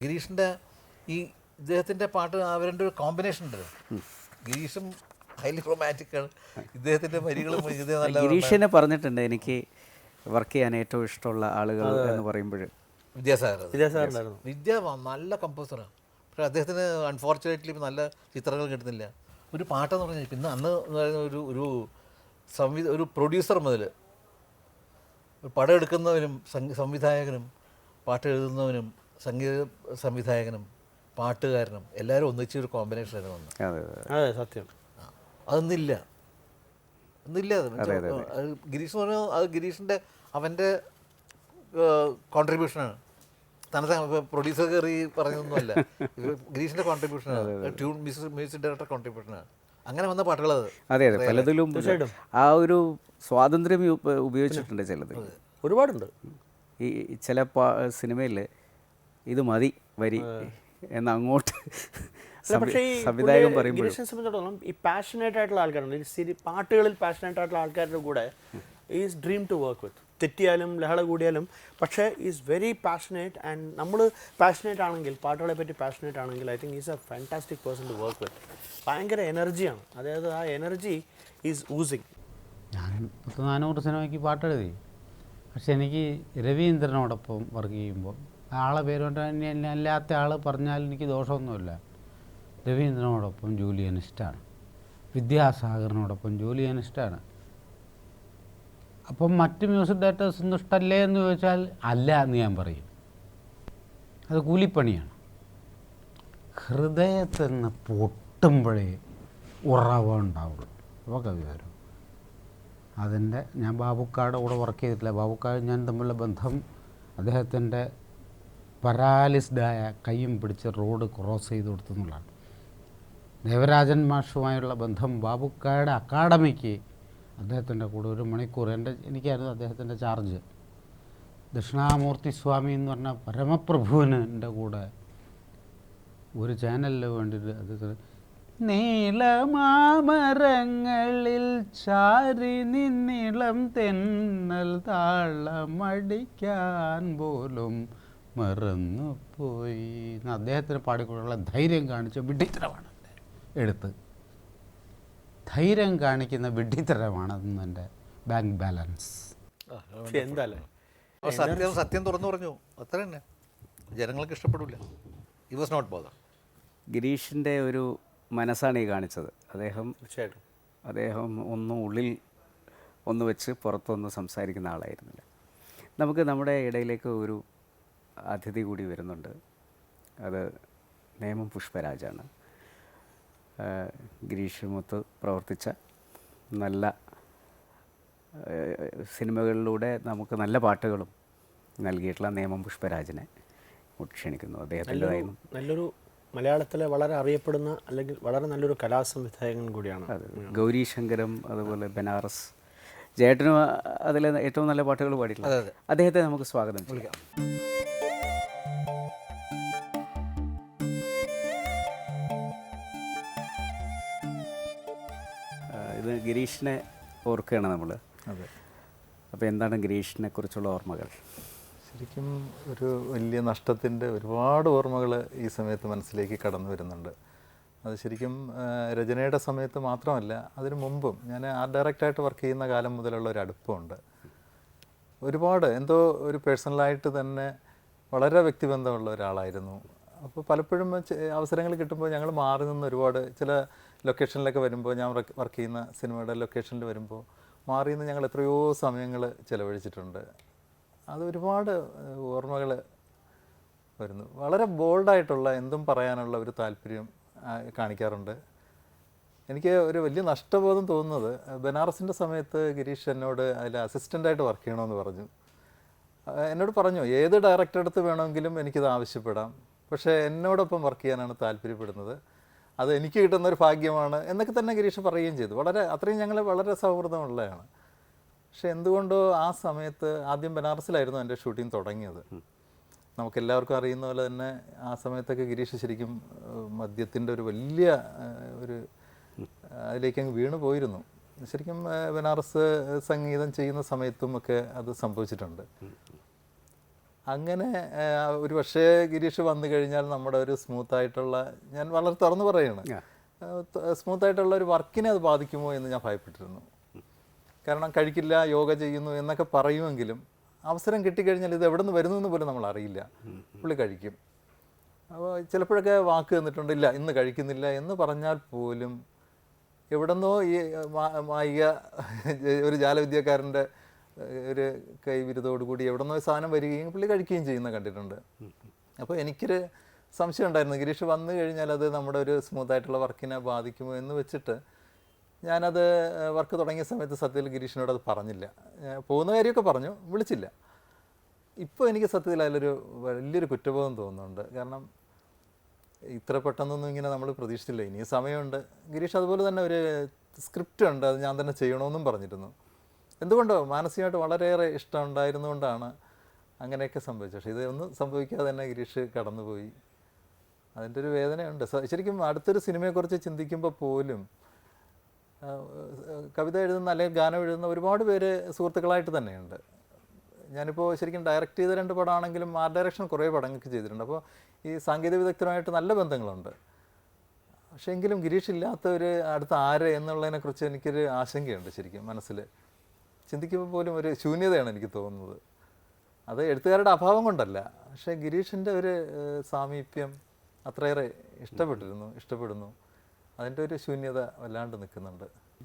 ഗിരീഷിന്റെ ഈ ഇദ്ദേഹത്തിന്റെ പാട്ട് അവരുടെ ഒരു കോമ്പിനേഷൻ ഉണ്ട്. ഗിരീഷും ഹൈലി റൊമാന്റിക് ആണ്. ഇദ്ദേഹത്തിന്റെ വരികളും ഇദ്ദേഹം നല്ല ഗിരീഷിനെ പറഞ്ഞിട്ടുണ്ട് എനിക്ക് വർക്ക് ചെയ്യാൻ ഏറ്റവും ഇഷ്ടമുള്ള ആളുകൾ എന്ന് പറയുമ്പോൾ വിദ്യാസാഗർ അത്. വിദ്യാസാഗറിനായിരുന്നു വിദ്യ നല്ല കമ്പോസറാണ് പക്ഷേ അദ്ദേഹത്തിന് അൺഫോർച്ചുനേറ്റ്ലി നല്ല ചിത്രങ്ങൾ കിട്ടുന്നില്ല. ഒരു പാട്ടെന്ന് പറഞ്ഞാൽ പിന്നെ അന്ന് എന്ന് പറയുന്ന ഒരു ഒരു സംവി ഒരു പ്രൊഡ്യൂസർ മുതൽ ഒരു പടം എടുക്കുന്നവനും സംവിധായകനും പാട്ട് എഴുതുന്നവനും സംഗീത സംവിധായകനും പാട്ടുകാരനും എല്ലാവരും ഒന്നിച്ച് ഒരു കോമ്പിനേഷനായിരുന്നു വന്നത്. അതെ സത്യം. അതൊന്നില്ല. ഒന്നില്ല അത് ഗിരീഷ് എന്ന് പറഞ്ഞാൽ അത് ഗിരീഷിന്റെ അവന്റെ കോൺട്രിബ്യൂഷനാണ് തനത്തെ പ്രൊഡ്യൂസർ കയറി പറഞ്ഞതൊന്നുമല്ല. ഗിരീഷിന്റെ കോൺട്രിബ്യൂഷനാണ് ട്യൂൺ മ്യൂസിക് മ്യൂസിക് ഡയറക്ടർ കോൺട്രിബ്യൂഷനാണ് അങ്ങനെ വന്ന പാട്ടുകളത്. അതെ അതെ. പലതിലും ആ ഒരു സ്വാതന്ത്ര്യം ഉപ- ഉപയോഗിച്ചിട്ടുണ്ട് ചിലത്. ഒരുപാടുണ്ട്. ഈ ചില സിനിമയിൽ ഇത് മതി വരി എന്നങ്ങോട്ട് സംവിധായകൻ പറയുമ്പോൾ സംബന്ധിച്ചിടത്തോളം ഈ പാഷനേറ്റ് ആയിട്ടുള്ള ആൾക്കാരുണ്ട്. ഈ പാട്ടുകളിൽ പാഷനേറ്റ് ആയിട്ടുള്ള ആൾക്കാരുടെ കൂടെ is dream to work with തെറ്റിയാലും ലഹള കൂടിയാലും പക്ഷേ ഈസ് വെരി പാഷനേറ്റ് ആൻഡ് നമ്മൾ പാഷനേറ്റ് ആണെങ്കിൽ പാട്ടുകളെ പറ്റി പാഷനേറ്റ് ആണെങ്കിൽ I think is a fantastic person to work with ഭയങ്കര എനർജിയാണ് അതായത് ആ എനർജി ഈസ് ഊസിങ് ഞാൻ പത്ത് നാനൂറ് സിനിമയ്ക്ക് പാട്ടെഴുതി. പക്ഷെ എനിക്ക് രവീന്ദ്രനോടൊപ്പം വർക്ക് ചെയ്യുമ്പോൾ ആളെ പേരുകൊണ്ട് അല്ലാത്ത ആൾ പറഞ്ഞാൽ എനിക്ക് ദോഷമൊന്നുമില്ല. രവീന്ദ്രനോടൊപ്പം ജോലി ചെയ്യാൻ ഇഷ്ടമാണ് വിദ്യാസാഗറിനോടൊപ്പം ജോലി ചെയ്യാൻ ഇഷ്ടമാണ് അപ്പം മറ്റ് മ്യൂസിക് ഡയറക്ടേഴ്സൊന്നും ഇഷ്ടമല്ലേ എന്ന് ചോദിച്ചാൽ അല്ല എന്ന് ഞാൻ പറയും. അത് കൂലിപ്പണിയാണ്. ഹൃദയത്തിൽ നിന്ന് പൊട്ടുമ്പോഴേ ഉറവുണ്ടാവുള്ളൂ അപ്പോൾ കവി വരും. അതിന്റെ ഞാൻ ബാബുക്കാട് കൂടെ വർക്ക് ചെയ്തിട്ടില്ല. ബാബുക്കാട് ഞാൻ തമ്മിലുള്ള ബന്ധം അദ്ദേഹത്തിന്റെ പരാലിസ്ഡായ കൈയും പിടിച്ച് റോഡ് ക്രോസ് ചെയ്ത് കൊടുത്തു എന്നുള്ളതാണ് ദേവരാജൻ മാഷുമായുള്ള ബന്ധം ബാബുക്കായുടെ അക്കാഡമിക്ക് അദ്ദേഹത്തിന്റെ കൂടെ ഒരു മണിക്കൂർ. എന്റെ എനിക്കായിരുന്നു അദ്ദേഹത്തിന്റെ ചാർജ്. ദക്ഷിണാമൂർത്തി സ്വാമി എന്ന് പറഞ്ഞ പരമപ്രഭുവിന് എന്റെ കൂടെ ഒരു ചാനലിൽ വേണ്ടിയിട്ട് അദ്ദേഹത്തിന് നീളമാമരങ്ങളിൽ ചാരി നിന്നിളം തെന്നൽ താളമടിക്കാൻ പോലും മറന്നുപോയി എന്ന് അദ്ദേഹത്തിന് പാടിക്കൊണ്ടുള്ള ധൈര്യം കാണിച്ച വിഡ്ഢിത്തരമാണ് എടുത്ത്. ധൈര്യം കാണിക്കുന്ന വിഡ്ഢിത്തരമാണ് അന്ന് എന്റെ ബാങ്ക് ബാലൻസ്. സത്യം സത്യം തുറന്നു പറഞ്ഞു. അത്ര തന്നെ. ജനങ്ങൾക്ക് ഇഷ്ടപ്പെടില്ല ഈ വാസ് നോട്ട് ബോധർ ഗിരീഷിന്റെ ഒരു മനസ്സാണ് ഈ കാണിച്ചത്. അദ്ദേഹം തീർച്ചയായിട്ടും. അദ്ദേഹം ഒന്നും ഉള്ളിൽ ഒന്ന് വെച്ച് പുറത്തൊന്നും സംസാരിക്കുന്ന ആളായിരുന്നില്ല. നമുക്ക് നമ്മുടെ ഇടയിലേക്ക് ഒരു അതിഥി കൂടി വരുന്നുണ്ട്. അത് നേമം പുഷ്പരാജാണ്. ഗിരീഷുമൊത്ത് പ്രവർത്തിച്ച നല്ല സിനിമകളിലൂടെ നമുക്ക് നല്ല പാട്ടുകളും നൽകിയിട്ടുള്ള നേമം പുഷ്പരാജനെ ക്ഷണിക്കുന്നു. അദ്ദേഹത്തിന്റെതായിരുന്നു നല്ലൊരു മലയാളത്തിലെ വളരെ അറിയപ്പെടുന്ന അല്ലെങ്കിൽ വളരെ നല്ലൊരു കലാസംവിധായകൻ കൂടിയാണ് അതെ. ഗൗരി ശങ്കരം അതുപോലെ ബനാറസ് ജേട്ടനും അതിലെ ഏറ്റവും നല്ല പാട്ടുകൾ പാടിയിട്ടുണ്ട്. അദ്ദേഹത്തെ നമുക്ക് സ്വാഗതം ചെയ്യാം. ഗിരീഷിനെ ഓർക്കുകയാണ് നമ്മൾ അതെ. അപ്പോൾ എന്താണ് ഗിരീഷിനെ കുറിച്ചുള്ള ഓർമ്മകൾ? ശരിക്കും ഒരു വലിയ നഷ്ടത്തിന്റെ ഒരുപാട് ഓർമ്മകൾ ഈ സമയത്ത് മനസ്സിലേക്ക് കടന്നു വരുന്നുണ്ട്. അത് ശരിക്കും രചനയുടെ സമയത്ത് മാത്രമല്ല അതിനു മുമ്പും ഞാൻ ആർട്ട് ഡയറക്റ്റായിട്ട് വർക്ക് ചെയ്യുന്ന കാലം മുതലുള്ള ഒരു അടുപ്പമുണ്ട്. ഒരുപാട് എന്തോ ഒരു പേഴ്സണലായിട്ട് തന്നെ വളരെ വ്യക്തിബന്ധമുള്ള ഒരാളായിരുന്നു. അപ്പോൾ പലപ്പോഴും അവസരങ്ങൾ കിട്ടുമ്പോൾ ഞങ്ങൾ മാറി നിന്ന് ഒരുപാട് ചില ലൊക്കേഷനിലൊക്കെ വരുമ്പോൾ ഞാൻ വർക്ക് ചെയ്യുന്ന സിനിമയുടെ ലൊക്കേഷനിൽ വരുമ്പോൾ മാറി നിന്ന് ഞങ്ങൾ എത്രയോ സമയങ്ങൾ ചിലവഴിച്ചിട്ടുണ്ട്. അത് ഒരുപാട് ഓർമ്മകൾ വരുന്നു. വളരെ ബോൾഡായിട്ടുള്ള എന്തും പറയാനുള്ള ഒരു താല്പര്യം കാണിക്കാറുണ്ട്. എനിക്ക് ഒരു വലിയ നഷ്ടബോധം തോന്നുന്നത് ബനാറസിന്റെ സമയത്ത് ഗിരീഷ് എന്നോട് അതിൽ അസിസ്റ്റന്റായിട്ട് വർക്ക് ചെയ്യണമെന്ന് പറഞ്ഞു. എന്നോട് പറഞ്ഞു ഏത് ഡയറക്ടർ അടുത്ത് വേണമെങ്കിലും എനിക്കിത് ആവശ്യപ്പെടാം. പക്ഷേ എന്നോടൊപ്പം വർക്ക് ചെയ്യാനാണ് താല്പര്യപ്പെടുന്നത്. അത് എനിക്ക് കിട്ടുന്ന ഒരു ഭാഗ്യമാണ് എന്നൊക്കെ തന്നെ ഗിരീഷ് പറയുകയും ചെയ്തു. വളരെ അത്രയും ഞങ്ങൾ വളരെ സൗഹൃദമുള്ളതാണ് പക്ഷെ എന്തുകൊണ്ടോ ആ സമയത്ത് ആദ്യം ബനാറസിലായിരുന്നു എന്റെ ഷൂട്ടിംഗ് തുടങ്ങിയത്. നമുക്കെല്ലാവർക്കും അറിയുന്ന പോലെ തന്നെ ആ സമയത്തൊക്കെ ഗിരീഷ് ശരിക്കും മദ്യത്തിന്റെ ഒരു വലിയ ഒരു അതിലേക്ക് അങ്ങ് വീണു പോയിരുന്നു. ശരിക്കും ബനാറസ് സംഗീതം ചെയ്യുന്ന സമയത്തും ഒക്കെ അത് സംഭവിച്ചിട്ടുണ്ട്. അങ്ങനെ ഒരു പക്ഷേ ഗിരീഷ് വന്നു കഴിഞ്ഞാൽ നമ്മുടെ ഒരു സ്മൂത്ത് ആയിട്ടുള്ള ഞാൻ വളരെ തുറന്നു പറയുകയാണ് സ്മൂത്ത് ആയിട്ടുള്ള ഒരു വർക്കിനെ അത് ബാധിക്കുമോ എന്ന് ഞാൻ ഭയപ്പെട്ടിരുന്നു. കാരണം കഴിക്കില്ല യോഗ ചെയ്യുന്നു എന്നൊക്കെ പറയുമെങ്കിലും അവസരം കിട്ടിക്കഴിഞ്ഞാൽ ഇത് എവിടെ നിന്ന് വരുന്നു എന്ന് പോലും നമ്മൾ അറിയില്ല. പുള്ളി കഴിക്കും. അപ്പോൾ ചിലപ്പോഴൊക്കെ വാക്ക് തന്നിട്ടുണ്ട് ഇല്ല ഇന്ന് കഴിക്കുന്നില്ല എന്ന് പറഞ്ഞാൽ പോലും എവിടെന്നോ ഈ മായിക ഒരു ജാലവിദ്യക്കാരന്റെ ഒരു കൈവിരുതോടു കൂടി എവിടെന്നോ ഈ സാധനം വരികയും പുള്ളി കഴിക്കുകയും ചെയ്യുന്ന കണ്ടിട്ടുണ്ട്. അപ്പോൾ എനിക്കൊരു സംശയം ഉണ്ടായിരുന്നു. ഗിരീഷ് വന്നു കഴിഞ്ഞാൽ അത് നമ്മുടെ ഒരു സ്മൂത്ത് ആയിട്ടുള്ള വർക്കിനെ ബാധിക്കുമോ എന്ന് വെച്ചിട്ട് ഞാനത് വർക്ക് തുടങ്ങിയ സമയത്ത് സത്യത്തിൽ ഗിരീഷിനോട് അത് പറഞ്ഞില്ല. പോകുന്ന കാര്യമൊക്കെ പറഞ്ഞു വിളിച്ചില്ല. ഇപ്പോൾ എനിക്ക് സത്യത്തിൽ അതിലൊരു വലിയൊരു കുറ്റബോധം തോന്നുന്നുണ്ട്. കാരണം ഇത്ര പെട്ടെന്നൊന്നും ഇങ്ങനെ നമ്മൾ പ്രതീക്ഷിച്ചില്ല. ഇനിയും സമയമുണ്ട്. ഗിരീഷ് അതുപോലെ തന്നെ ഒരു സ്ക്രിപ്റ്റ് ഉണ്ട് അത് ഞാൻ തന്നെ ചെയ്യണമെന്നും പറഞ്ഞിരുന്നു. എന്തുകൊണ്ടോ മാനസികമായിട്ട് വളരെയേറെ ഇഷ്ടം ഉണ്ടായിരുന്നുകൊണ്ടാണ് അങ്ങനെയൊക്കെ സംഭവിച്ചത്. പക്ഷേ ഇതൊന്നും സംഭവിക്കാതെ തന്നെ ഗിരീഷ് കടന്നുപോയി. അതിന്റെ ഒരു വേദനയുണ്ട്. ശരിക്കും അടുത്തൊരു സിനിമയെക്കുറിച്ച് ചിന്തിക്കുമ്പോൾ പോലും കവിത എഴുതുന്ന അല്ലെങ്കിൽ ഗാനം എഴുതുന്ന ഒരുപാട് പേര് സുഹൃത്തുക്കളായിട്ട് തന്നെയുണ്ട്. ഞാനിപ്പോൾ ശരിക്കും ഡയറക്റ്റ് ചെയ്ത രണ്ട് പടമാണെങ്കിലും ആർട്ട് ഡയറക്ഷൻ കുറേ പടങ്ങൾക്ക് ചെയ്തിട്ടുണ്ട്. അപ്പോൾ ഈ സാങ്കേതിക വിദഗ്ധരുമായിട്ട് നല്ല ബന്ധങ്ങളുണ്ട്. പക്ഷേ എങ്കിലും ഗിരീഷ് ഇല്ലാത്ത ഒരു അടുത്ത ആര് എന്നുള്ളതിനെക്കുറിച്ച് എനിക്കൊരു ആശങ്കയുണ്ട് ശരിക്കും മനസ്സിൽ ചിന്തിക്കുമ്പോൾ പോലും ഒരു ശൂന്യതയാണ് എനിക്ക് തോന്നുന്നത്. അത് എഴുത്തുകാരുടെ അഭാവം കൊണ്ടല്ല. പക്ഷേ ഗിരീഷിന്റെ ഒരു സാമീപ്യം അത്രയേറെ ഇഷ്ടപ്പെട്ടിരുന്നു ഇഷ്ടപ്പെടുന്നു. അതിന്റെ ഒരു ശൂന്യത വല്ലാണ്ട് നിൽക്കുന്നുണ്ട്.